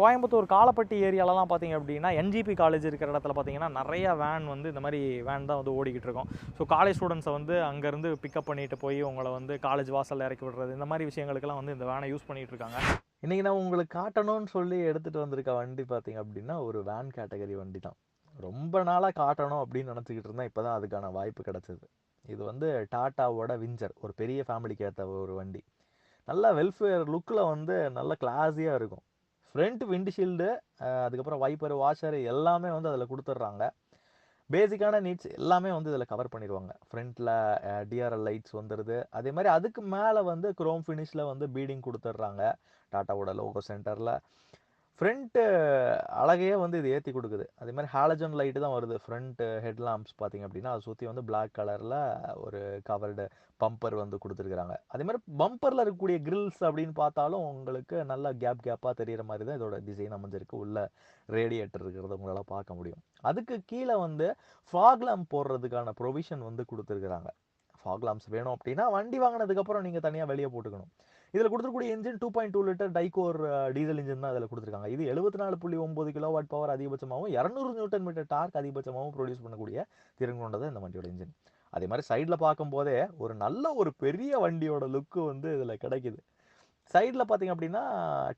கோயம்புத்தூர் காலப்பட்டி ஏரியாலலாம் பார்த்தீங்க அப்படின்னா NGP college இருக்கிற இடத்துல பார்த்தீங்கன்னா நிறைய வேன் வந்து இந்த மாதிரி வேன் தான் வந்து ஓடிக்கிட்டு இருக்கும். ஸோ காலேஜ் ஸ்டூடெண்ட்ஸை வந்து அங்கேருந்து பிக்கப் பண்ணிட்டு போய் உங்களை வந்து காலேஜ் வாசலில் இறக்கி விடுறது இந்த மாதிரி விஷயங்களுக்கெல்லாம் வந்து இந்த வேனை யூஸ் பண்ணிகிட்டு இருக்காங்க. இன்றைக்கி நான் உங்களுக்கு காட்டணும்னு சொல்லி எடுத்துகிட்டு வந்திருக்க வண்டி பார்த்தீங்க அப்படின்னா ஒரு வேன் கேட்டகரி வண்டி தான். ரொம்ப நாளாக காட்டணும் அப்படின்னு நினச்சிக்கிட்டு இருந்தேன். இப்போ தான் அதுக்கான வாய்ப்பு கிடச்சிது. இது வந்து டாட்டாவோட விஞ்சர் ஒரு பெரிய ஃபேமிலிக்கு ஏற்ற ஒரு வண்டி. நல்ல வெல்ஃபேர் லுக்கில் வந்து நல்ல கிளாஸியாக இருக்கும். ஃப்ரண்ட் விண்ட்ஷீல்டு அதுக்கப்புறம் வைப்பர் வாஷர் எல்லாமே வந்து அதில் கொடுத்துட்றாங்க. பேசிக்கான நீட்ஸ் எல்லாமே வந்து இதில் கவர் பண்ணிடுவாங்க. ஃப்ரண்ட்டில் டிஆர்எல் லைட்ஸ் வந்துடுது அதே மாதிரி அதுக்கு மேலே வந்து குரோம் ஃபினிஷில் வந்து பீடிங் கொடுத்துட்றாங்க. டாட்டாவோட லோகோ சென்டரில். ஃப்ரண்ட்டு அழகையே வந்து இது ஏற்றி கொடுக்குது. அதே மாதிரி ஹாலஜன் லைட்டு தான் வருது. ஃப்ரண்ட் ஹெட்லாம்ப்ஸ் பார்த்தீங்க அப்படின்னா அதை சுற்றி வந்து பிளாக் கலரில் ஒரு கவர்டு பம்பர் வந்து கொடுத்துருக்குறாங்க. அதே மாதிரி பம்பரில் இருக்கக்கூடிய கிரில்ஸ் அப்படின்னு பார்த்தாலும் உங்களுக்கு நல்ல கேப் கேப்பாக தெரிகிற மாதிரி தான் இதோட டிசைன் அமைஞ்சிருக்கு. உள்ள ரேடியேட்டர் இருக்கிறத உங்களால் பார்க்க முடியும். அதுக்கு கீழே வந்து ஃபாக் போடுறதுக்கான ப்ரொவிஷன் வந்து கொடுத்துருக்குறாங்க. ஃபாக்லாம்ஸ் வேணும் அப்படின்னா வண்டி வாங்கினதுக்கப்புறம் நீங்கள் தனியாக வெளியே போட்டுக்கணும். இதில் கொடுத்துருக்கூடிய engine two point two litre DICOR diesel engine தான் இதில் கொடுத்துருக்காங்க. இது எழுபத்தி நாலு புள்ளி ஒம்பது கிலோ வாட் பவர் அதிகபட்சமாகவும் இரநூறு நியூட்டன் மீட்டர் டார்க் அதிகபட்சமாகவும் ப்ரொடியூஸ் பண்ணக்கூடிய திறன் கொண்டது இந்த வண்டியோட இன்ஜின் அதே மாதிரி சைடில் பார்க்கும்போதே ஒரு நல்ல ஒரு பெரிய வண்டியோட லுக்கு வந்து இதில் கிடைக்குது. சைடில் பார்த்தீங்க அப்படின்னா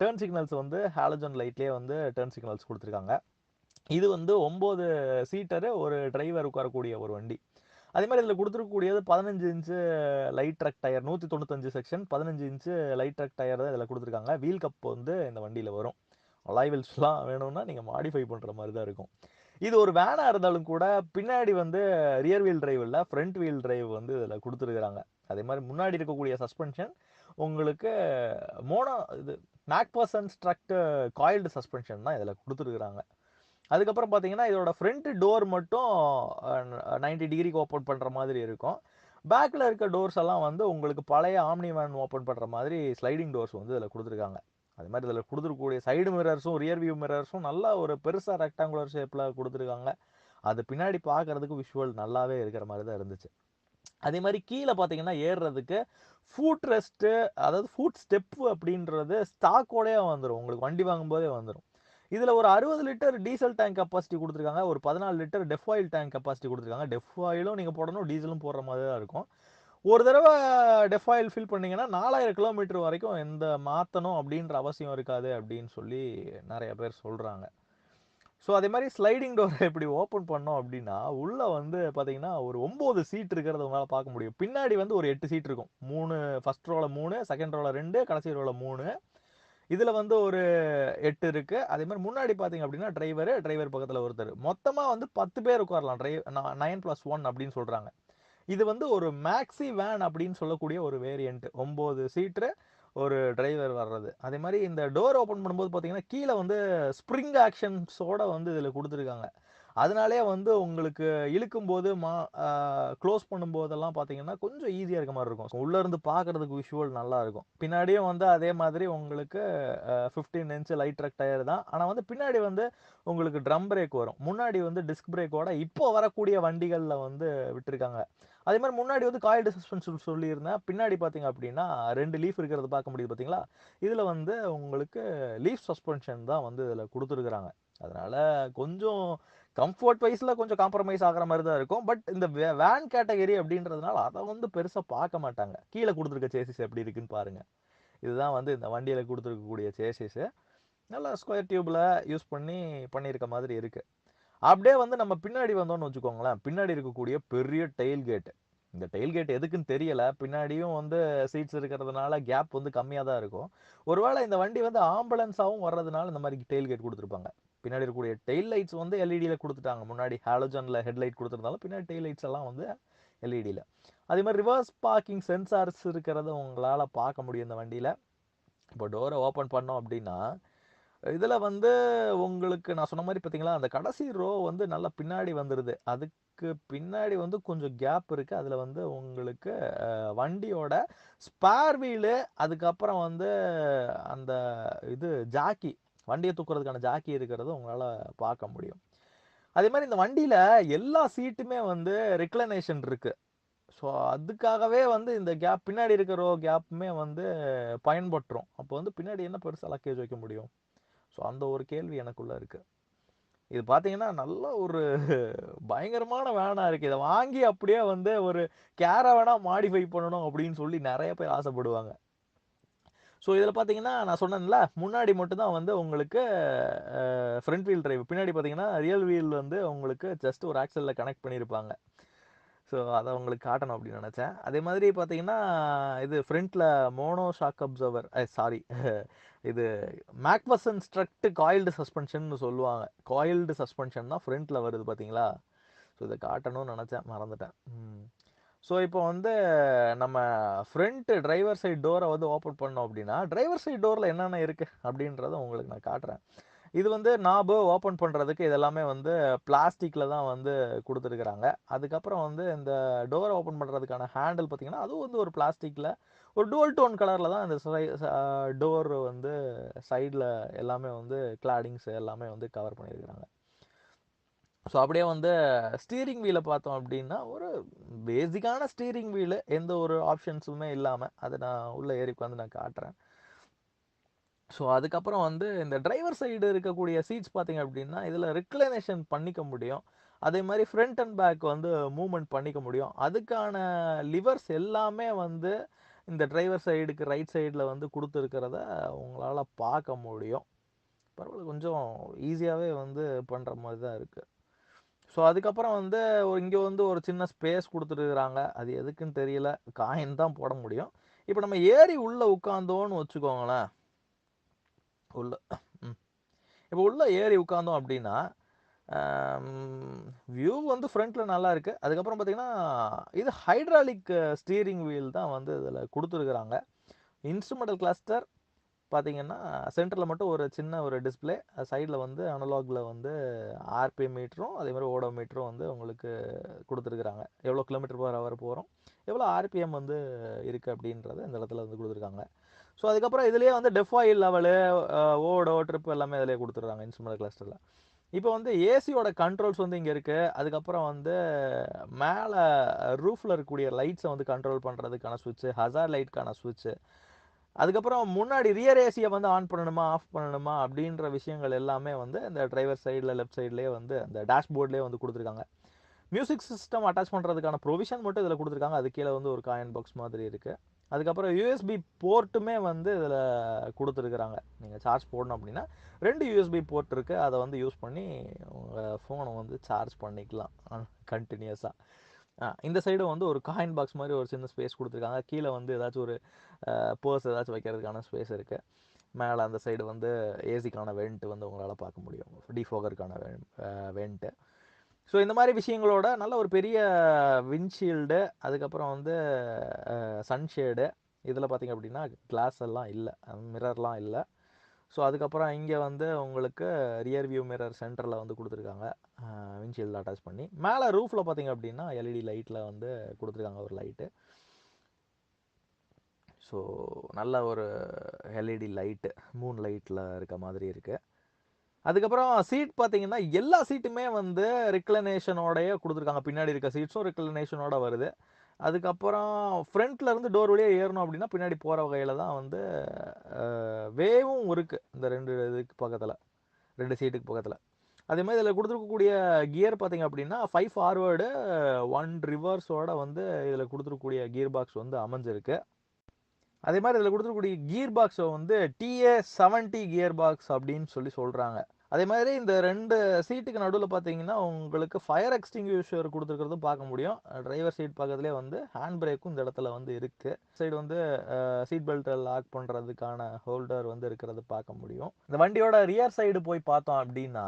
டேர்ன் சிக்னல்ஸ் வந்து ஹாலஜன் லைட்லேயே வந்து டேர்ன் சிக்னல்ஸ் கொடுத்துருக்காங்க. இது வந்து ஒம்பது சீட்டரு ஒரு டிரைவர் உட்காரக்கூடிய ஒரு வண்டி. அதே மாதிரி இதில் கொடுத்துருக்கக்கூடியது பதினஞ்சு இன்ச்சு லைட் ட்ரக் டயர் நூற்றி தொண்ணூத்தஞ்சு செக்ஷன் பதினஞ்சு இன்ச்சு லைட் ட்ரக் டயர் தான் இதில் கொடுத்துருக்காங்க. வீல் கப் வந்து இந்த வண்டியில் வரும். அலாய்வில்ஸ்லாம் வேணும்னா நீங்கள் மாடிஃபை பண்ணுற மாதிரி தான் இருக்கும். இது ஒரு வேனாக இருந்தாலும் கூட பின்னாடி வந்து ரியர் வீல் டிரைவ் இல்லை ஃப்ரண்ட் வீல் டிரைவ் வந்து இதில் கொடுத்துருக்குறாங்க. அதே மாதிரி முன்னாடி இருக்கக்கூடிய சஸ்பென்ஷன் உங்களுக்கு மோனோ இது MacPherson strut coiled suspension தான் இதில் கொடுத்துருக்குறாங்க. அதுக்கப்புறம் பார்த்தீங்கன்னா இதோட ஃப்ரண்ட் டோர் மட்டும் நைன்டி டிகிரிக்கு ஓப்பன் பண்ணுற மாதிரி இருக்கும். பேக்கில் இருக்க டோர்ஸ் எல்லாம் வந்து உங்களுக்கு பழைய ஆம்னி வேன் ஓப்பன் பண்ணுற மாதிரி ஸ்லைடிங் டோர்ஸ் வந்து இதில் கொடுத்துருக்காங்க. அது மாதிரி இதில் கொடுத்துருக்கக்கூடிய சைடு மிரர்ஸும் ரியர் வியூ மிரர்ஸும் நல்லா ஒரு பெருசாக ரெக்டாங்குலர் ஷேப்பில் கொடுத்துருக்காங்க. அது பின்னாடி பார்க்கறதுக்கு விஷுவல் நல்லாவே இருக்கிற மாதிரி தான் இருந்துச்சு. அதே மாதிரி கீழே பார்த்தீங்கன்னா ஏறுறதுக்கு ஃபுட் ரெஸ்ட்டு அதாவது ஃபுட் ஸ்டெப்பு அப்படின்றது ஸ்டாக்கோடையே வந்துடும் உங்களுக்கு வண்டி வாங்கும்போதே வந்துடும் இதில் ஒரு அறுபது லிட்டர் டீசல் டேங்க் கெப்பாசிட்டி கொடுத்துருக்காங்க. ஒரு பதினாலு litre DEF oil tank capacity கொடுத்துருக்காங்க. டெஃப் ஆயிலும் நீங்கள் போடணும் டீசலும் போடுற மாதிரி தான் இருக்கும். ஒரு தடவை டெஃப் ஆயில் ஃபில் பண்ணீங்கன்னா நாலாயிரம் கிலோமீட்டர் வரைக்கும் எந்த மாற்றணும் அப்படின்ற அவசியம் இருக்காது அப்படின்னு சொல்லி நிறைய பேர் சொல்கிறாங்க ஸோ அதே மாதிரி ஸ்லைடிங் டோரை இப்படி ஓப்பன் பண்ணோம் அப்படின்னா உள்ளே வந்து பார்த்தீங்கன்னா ஒரு ஒம்பது சீட் இருக்கிறத உங்களால் பார்க்க முடியும். பின்னாடி வந்து ஒரு எட்டு சீட் இருக்கும். மூணு ஃபஸ்ட் ரோவில் மூணு செகண்ட் ரோவில் ரெண்டு கடைசி ரோவில் மூணு. இதில் வந்து ஒரு எட்டு இருக்குது அதே மாதிரி முன்னாடி பார்த்தீங்க அப்படின்னா டிரைவர் டிரைவர் பக்கத்தில் ஒருத்தர். மொத்தமாக வந்து பத்து பேர் உட்காரலாம். டிரைவ் நைன் ப்ளஸ் ஒன் அப்படின்னு சொல்கிறாங்க இது வந்து ஒரு மேக்ஸி வேன் அப்படின்னு சொல்லக்கூடிய ஒரு வேரியண்ட் ஒம்பது சீட்டு ஒரு டிரைவர் வர்றது. அதே மாதிரி இந்த டோர் ஓப்பன் பண்ணும்போது பார்த்தீங்கன்னா கீழே வந்து ஸ்ப்ரிங் ஆக்ஷன்ஸோட வந்து இதில் கொடுத்துருக்காங்க. அதனாலே வந்து உங்களுக்கு இழுக்கும்போது மா க்ளோஸ் பண்ணும்போதெல்லாம் பார்த்தீங்கன்னா கொஞ்சம் ஈஸியாக இருக்க மாதிரி இருக்கும். உள்ளேருந்து பார்க்குறதுக்கு விஷுவல் நல்லா இருக்கும். பின்னாடியும் வந்து அதே மாதிரி உங்களுக்கு fifteen inch light truck tyre தான். ஆனால் வந்து பின்னாடி வந்து உங்களுக்கு ட்ரம் பிரேக் வரும். முன்னாடி வந்து டிஸ்க் பிரேக்கோட இப்போ வரக்கூடிய வண்டிகளில் வந்து விட்டுருக்காங்க. அதே மாதிரி முன்னாடி வந்து காயில் சஸ்பென்ஷன் சொல்லியிருந்தேன். பின்னாடி பார்த்தீங்க அப்படின்னா ரெண்டு லீஃப் இருக்கிறத பார்க்க முடியுது பார்த்தீங்களா? இதில் வந்து உங்களுக்கு லீஃப் சஸ்பென்ஷன் தான் வந்து இதில் கொடுத்துருக்குறாங்க. அதனால் கொஞ்சம் கம்ஃபர்ட் வைஸில் கொஞ்சம் காம்ப்ரமைஸ் ஆகிற மாதிரி தான் இருக்கும். பட் இந்த வேன் கேட்டகரி அப்படின்றதுனால அதை வந்து பெருசாக பார்க்க மாட்டாங்க. கீழே கொடுத்துருக்க சேசிஸ் எப்படி இருக்குன்னு பாருங்கள் இதுதான் வந்து இந்த வண்டியில் கொடுத்துருக்கக்கூடிய சேசிஸு நல்லா ஸ்கொயர் டியூப்பில் யூஸ் பண்ணி பண்ணியிருக்க மாதிரி இருக்குது அப்படியே வந்து நம்ம பின்னாடி வந்தோம்னு வச்சுக்கோங்களேன். பின்னாடி இருக்கக்கூடிய பெரிய டெயில் கேட்டு இந்த டெயில் கேட் எதுக்குன்னு தெரியல. பின்னாடியும் வந்து சீட்ஸ் இருக்கிறதுனால கேப் வந்து கம்மியாக தான் இருக்கும். ஒருவேளை இந்த வண்டி வந்து ஆம்புலன்ஸாகவும் வர்றதுனால இந்த மாதிரி டெயில் கேட் கொடுத்துருப்பாங்க. பின்னாடி இருக்கக்கூடிய டெயில் லைட்ஸ் வந்து எல்இடியில் கொடுத்துட்டாங்க. முன்னாடி ஹாலோஜனில் ஹெட்லைட் கொடுத்துருந்தாலும் பின்னாடி டெயில் லைட்ஸ் எல்லாம் வந்து எல்இடியில் அதே மாதிரி ரிவர்ஸ் பார்க்கிங் சென்சார்ஸ் இருக்கிறத உங்களால் பார்க்க முடியும் இந்த வண்டியில். இப்போ டோரை ஓப்பன் பண்ணோம் அப்படின்னா இதில் வந்து உங்களுக்கு நான் சொன்ன மாதிரி பார்த்தீங்களா அந்த கடைசி ரோ வந்து நல்லா பின்னாடி வந்துடுது அதுக்கு பின்னாடி வந்து கொஞ்சம் கேப் இருக்குது அதில் வந்து உங்களுக்கு வண்டியோட ஸ்பேர் வீலு அதுக்கப்புறம் வந்து அந்த இது ஜாக்கி வண்டியை தூக்குறதுக்கான ஜாக்கி இருக்கிறத உங்களால் பார்க்க முடியும். அதே மாதிரி இந்த வண்டியில் எல்லா சீட்டுமே வந்து ரெக்ளனேஷன் இருக்குது ஸோ அதுக்காகவே வந்து இந்த கேப் பின்னாடி இருக்கிற கேப்புமே வந்து பயன்பட்டுரும் அப்போ வந்து பின்னாடி என்ன பெருசாக லக்கேஜ் வைக்க முடியும்? ஸோ அந்த ஒரு கேள்வி எனக்குள்ளே இருக்குது இது பார்த்தீங்கன்னா நல்ல ஒரு பயங்கரமான வேனாக இருக்குது இதை வாங்கி அப்படியே வந்து ஒரு கேரவனா மாடிஃபை பண்ணணும் அப்படின்னு சொல்லி நிறைய பேர் ஆசைப்படுவாங்க. ஸோ இதில் பார்த்தீங்கன்னா நான் சொன்னேன்ல முன்னாடி மட்டும்தான் வந்து உங்களுக்கு ஃப்ரண்ட் வீல் டிரைவ் பின்னாடி பார்த்தீங்கன்னா ரியல் வீல் வந்து உங்களுக்கு ஜஸ்ட் ஒரு ஆக்சலில் கனெக்ட் பண்ணியிருப்பாங்க ஸோ அதை உங்களுக்கு காட்டணும் அப்படின்னு நினச்சேன். அதே மாதிரி பார்த்தீங்கன்னா இது ஃப்ரண்ட்டில் மோனோ ஷாக் அப்சர்வர் சாரி இது மேக்வசன் ஸ்ட்ரக்ட் காயில்டு சஸ்பென்ஷன் சொல்லுவாங்க. காயில்டு சஸ்பென்ஷன் தான் ஃப்ரண்ட்டில் வருது பார்த்தீங்களா ஸோ இதை காட்டணும்னு நினச்சேன். மறந்துட்டேன். ஸோ இப்போ வந்து நம்ம ஃப்ரண்ட் டிரைவர் சைட் டோரை வந்து ஓப்பன் பண்ணோம் அப்படின்னா டிரைவர் சைட் டோரில் என்னென்ன இருக்குது அப்படின்றத உங்களுக்கு நான் காட்டுறேன். இது வந்து நாபு ஓப்பன் பண்ணுறதுக்கு இதெல்லாமே வந்து பிளாஸ்டிக்கில் தான் வந்து கொடுத்துருக்குறாங்க. அதுக்கப்புறம் வந்து இந்த டோரை ஓப்பன் பண்ணுறதுக்கான ஹேண்டில் பார்த்தீங்கன்னா அதுவும் வந்து ஒரு பிளாஸ்டிக்கில் ஒரு டுவல் டோன் கலரில் தான் இந்த டோர் வந்து சைடில் எல்லாமே வந்து கிளாடிங்ஸ் எல்லாமே வந்து கவர் பண்ணியிருக்கிறாங்க. ஸோ அப்படியே வந்து ஸ்டீரிங் வீலை பார்த்தோம் அப்படின்னா ஒரு பேசிக்கான ஸ்டீரிங் வீலு எந்த ஒரு ஆப்ஷன்ஸுமே இல்லாமல் அதை நான் உள்ளே ஏறி உட்காந்து நான் காட்டுறேன். ஸோ அதுக்கப்புறம் வந்து இந்த டிரைவர் சைடு இருக்கக்கூடிய சீட்ஸ் பார்த்தீங்க அப்படின்னா இதில் ரிக்ளனேஷன் பண்ணிக்க முடியும். அதே மாதிரி ஃப்ரண்ட் அண்ட் பேக் வந்து மூவ்மெண்ட் பண்ணிக்க முடியும். அதுக்கான லிவர்ஸ் எல்லாமே வந்து இந்த டிரைவர் சைடுக்கு ரைட் சைடில் வந்து கொடுத்துருக்கிறத உங்களால் பார்க்க முடியும். பரவாயில்ல கொஞ்சம் ஈஸியாகவே வந்து பண்ணுற மாதிரி தான் இருக்குது ஸோ அதுக்கப்புறம் வந்து இங்கே வந்து ஒரு சின்ன ஸ்பேஸ் கொடுத்துருக்குறாங்க. அது எதுக்குன்னு தெரியல. காயின் தான் போட முடியும். இப்போ நம்ம ஏறி உள்ளே உட்காந்தோன்னு வச்சுக்கோங்களேன். உள்ள ம். இப்போ உள்ளே ஏறி உட்காந்தோம் அப்படின்னா வியூ வந்து ஃப்ரண்ட்டில் நல்லா இருக்குது அதுக்கப்புறம் பார்த்தீங்கன்னா இது ஹைட்ராலிக் ஸ்டீரிங் வீல் தான் வந்து இதில் கொடுத்துருக்குறாங்க. இன்ஸ்ட்ருமெண்டல் கிளஸ்டர் பார்த்தீங்கன்னா சென்டரில் மட்டும் ஒரு சின்ன ஒரு டிஸ்பிளே சைடில் வந்து அனலாகில் வந்து ஆர்பிஎம் மீட்டரும் அதே மாதிரி ஓடோ மீட்டரும் வந்து உங்களுக்கு கொடுத்துருக்குறாங்க. எவ்வளோ கிலோமீட்டர் பர் ஹவர் போகிறோம் எவ்வளோ ஆர்பிஎம் வந்து இருக்குது அப்படின்றத இந்த இடத்துல வந்து கொடுத்துருக்காங்க. ஸோ அதுக்கப்புறம் இதுலேயே வந்து டெஃபாயில் லெவலு ஓடோ ட்ரிப் எல்லாமே இதிலே கொடுத்துருக்காங்க இன்ஸ்ட்ருமெண்ட் கிளஸ்டரில். இப்போ வந்து ஏசியோட கண்ட்ரோல்ஸ் வந்து இங்கே இருக்குது அதுக்கப்புறம் வந்து மேலே ரூஃபில் இருக்கக்கூடிய லைட்ஸை வந்து கண்ட்ரோல் பண்ணுறதுக்கான சுவிட்சு ஹசார் லைட்க்கான சுவிட்சு அதுக்கப்புறம் முன்னாடி ரியர் ஏசியை வந்து ஆன் பண்ணணுமா ஆஃப் பண்ணணுமா அப்படின்ற விஷயங்கள் எல்லாமே வந்து இந்த டிரைவர் சைடில் லெஃப்ட் சைட்லேயே வந்து அந்த டேஷ்போர்ட்லேயே வந்து கொடுத்துருக்காங்க. மியூசிக் சிஸ்டம் அட்டாச் பண்ணுறதுக்கான ப்ரொவிஷன் மட்டும் இதில் கொடுத்துருக்காங்க. அது கீழே வந்து ஒரு காயின் பாக்ஸ் மாதிரி இருக்குது அதுக்கப்புறம் யூஎஸ்பி போர்ட்டுமே வந்து இதில் கொடுத்துருக்குறாங்க. நீங்கள் சார்ஜ் போடணும் அப்படின்னா ரெண்டு யூஎஸ்பி போர்ட் இருக்குது அதை வந்து யூஸ் பண்ணி உங்கள் ஃபோனை வந்து சார்ஜ் பண்ணிக்கலாம். கண்டினியூஸாக இந்த சைடு வந்து ஒரு காயின் பாக்ஸ் மாதிரி ஒரு சின்ன ஸ்பேஸ் கொடுத்துருக்காங்க. கீழே வந்து ஏதாச்சும் ஒரு பர்ஸ் ஏதாச்சும் வைக்கிறதுக்கான ஸ்பேஸ் இருக்குது மேலே அந்த சைடு வந்து ஏசிக்கான வெண்ட் வந்து உங்களால் பார்க்க முடியும். டிஃபோகருக்கான வெண்ட்டு ஸோ இந்த மாதிரி விஷயங்களோட நல்ல ஒரு பெரிய விண்ட்ஷீல்டு அதுக்கப்புறம் வந்து சன்ஷேடு இதில் பார்த்திங்க அப்படின்னா கிளாஸ் எல்லாம் இல்லை. மிரர்லாம் இல்லை. ஸோ அதுக்கப்புறம் இங்கே வந்து உங்களுக்கு ரியர் வியூ மிரர் சென்டரில் வந்து கொடுத்துருக்காங்க. விண்ட்ஷீல்டு அட்டாச் பண்ணி. மேலே ரூஃபில் பார்த்தீங்க அப்படின்னா எல்இடி லைட்டில் வந்து கொடுத்துருக்காங்க ஒரு லைட்டு ஸோ நல்ல ஒரு எல்இடி லைட்டு மூன் லைட்டில் இருக்க மாதிரி இருக்குது அதுக்கப்புறம் சீட் பார்த்தீங்கன்னா எல்லா சீட்டுமே வந்து ரிக்ளனேஷனோடய கொடுத்துருக்காங்க. பின்னாடி இருக்க சீட்ஸும் ரிக்ளனேஷனோட வருது. அதுக்கப்புறம் ஃப்ரண்ட்டில் இருந்து டோர் வழியாக ஏறணும் அப்படின்னா பின்னாடி போகிற வகையில் தான் வந்து வேவும் இருக்குது இந்த ரெண்டு இதுக்கு பக்கத்தில் ரெண்டு சீட்டுக்கு பக்கத்தில். அதே மாதிரி இதில் கொடுத்துருக்கக்கூடிய கியர் பார்த்தீங்க அப்படின்னா ஃபைவ் ஃபார்வேர்டு ஒன் ரிவர்ஸோட வந்து இதில் கொடுத்துருக்கக்கூடிய கியர் பாக்ஸ் வந்து அமைஞ்சிருக்கு. அதே மாதிரி இதில் கொடுத்துருக்கக்கூடிய கியர் பாக்ஸை வந்து டிஏ செவன்ட்டி கியர் பாக்ஸ் அப்படின்னு சொல்லி சொல்கிறாங்க அதே மாதிரி இந்த ரெண்டு சீட்டுக்கு நடுவில் பார்த்தீங்கன்னா உங்களுக்கு ஃபயர் எக்ஸ்டிங்யூஷர் கொடுத்துருக்கிறதும் பார்க்க முடியும். டிரைவர் சீட் பக்கத்துலேயே வந்து ஹேண்ட் பிரேக்கும் இந்த இடத்துல வந்து இருக்குது சைடு வந்து சீட் பெல்ட்டை லாக் பண்ணுறதுக்கான ஹோல்டர் வந்து இருக்கிறது பார்க்க முடியும். இந்த வண்டியோட ரியர் சைடு போய் பார்த்தோம் அப்படின்னா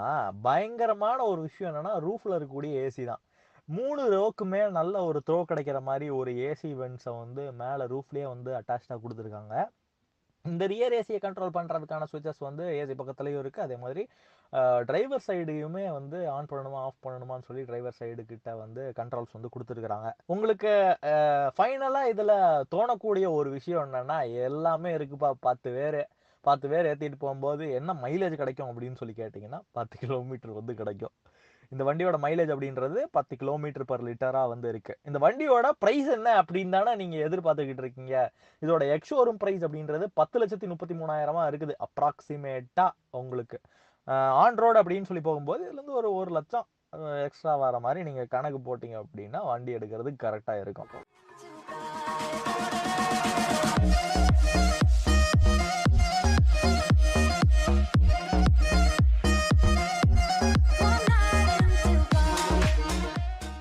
பயங்கரமான ஒரு விஷயம் என்னென்னா ரூஃபில் இருக்கக்கூடிய ஏசி தான். மூணு ரோக்குமே நல்ல ஒரு த்ரோ கிடைக்கிற மாதிரி ஒரு ஏசி வென்ட்ஸை வந்து மேலே ரூஃப்லேயே வந்து அட்டாச்சாக கொடுத்துருக்காங்க. இந்த ரியர் ஏசியை கண்ட்ரோல் பண்ணுறதுக்கான சுவிச்சஸ் வந்து ஏசி பக்கத்துலேயும் இருக்குது அதே மாதிரி டிரைவர் சைடையுமே வந்து ஆன் பண்ணணுமா ஆஃப் பண்ணணுமான்னு சொல்லி டிரைவர் சைடு கிட்ட வந்து கண்ட்ரோல்ஸ் வந்து கொடுத்துருக்குறாங்க. உங்களுக்கு ஃபைனலாக இதில் தோணக்கூடிய ஒரு விஷயம் என்னென்னா எல்லாமே இருக்குப்பா. பத்து பேர் பத்து பேர் ஏற்றிட்டு போகும்போது என்ன மைலேஜ் கிடைக்கும் அப்படின்னு சொல்லி கேட்டிங்கன்னா பத்து கிலோமீட்டர் வந்து கிடைக்கும். இந்த வண்டியோட மைலேஜ் அப்படின்றது பத்து கிலோமீட்டர் பர் லிட்டராக வந்து இருக்குது இந்த வண்டியோட ப்ரைஸ் என்ன அப்படின்னு தானே நீங்கள் எதிர்பார்த்துக்கிட்டு இருக்கீங்க? இதோட எக்ஷோரூம் ப்ரைஸ் அப்படின்றது பத்து லட்சத்தி முப்பத்தி மூணாயிரமாக இருக்குது அப்ராக்சிமேட்டாக உங்களுக்கு. ஆன் ரோடு அப்படின்னு சொல்லி போகும்போது இதுலேருந்து ஒரு ஒரு லட்சம் எக்ஸ்ட்ரா வர மாதிரி நீங்கள் கணக்கு போட்டிங்க அப்படின்னா வண்டி எடுக்கிறது கரெக்டாக இருக்கும்.